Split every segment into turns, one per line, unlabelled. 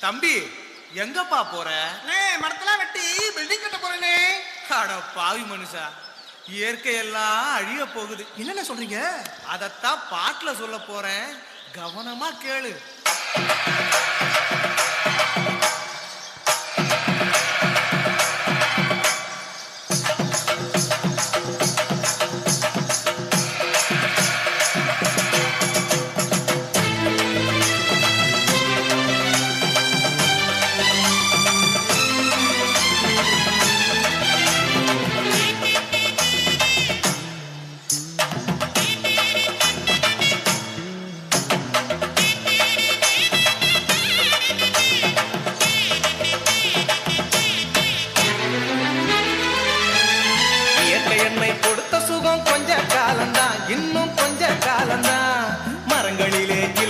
தம்பி எங்கப்பா போற?
மரத்தெல்லாம் வெட்டி பில்டிங் கட்ட போறேனே.
அட பாவி மனுஷா இயற்கையெல்லாம் அழிய போகுது.
என்னென்ன சொல்றீங்க?
அதைத்தான் பாட்டுல சொல்ல போறேன். கவனமா கேளு.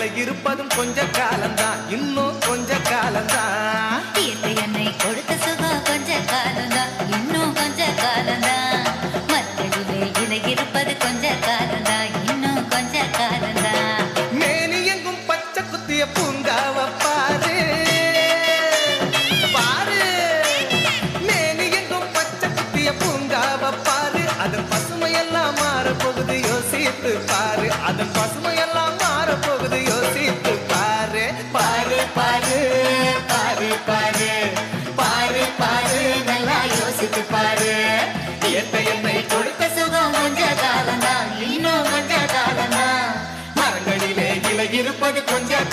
கையில இருப்பதும் கொஞ்ச காலம்தான். இன்னும் கொஞ்ச காலம்தான்.
எனக்கு கொஞ்சம்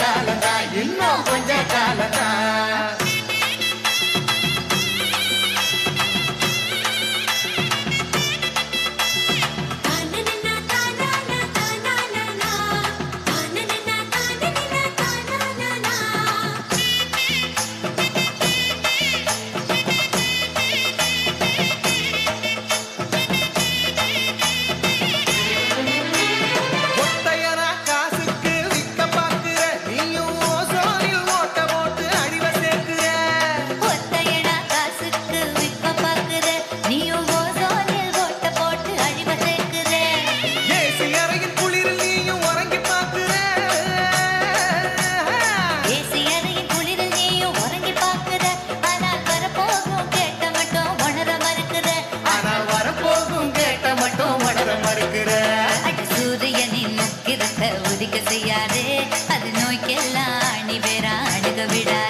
ரத்த ஒதுக்க செய்யாதே. அது நோய்க்கெல்லாம் அணி பேரா அணுக விடாது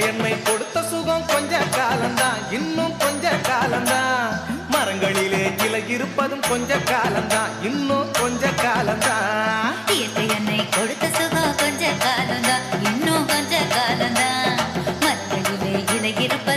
எண்ணெய் கொடுத்த சுகம் கொஞ்ச காலம்தான். இன்னும் கொஞ்ச காலம்தான். மரங்களிலே கிளை இருப்பதும் கொஞ்ச காலம்தான். இன்னும் கொஞ்ச காலம்தான்.
எண்ணெய் கொடுத்த சுகம் கொஞ்ச காலம்தான். இன்னும் கொஞ்ச காலம்தான். மரங்களிலே கிளை இருப்பது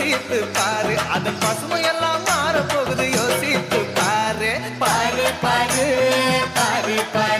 யோசித்து பாரு. அதன் பசுமையெல்லாம் மாற போகுது யோசித்து பாரு. பாரு பாரு பாரு பாரு.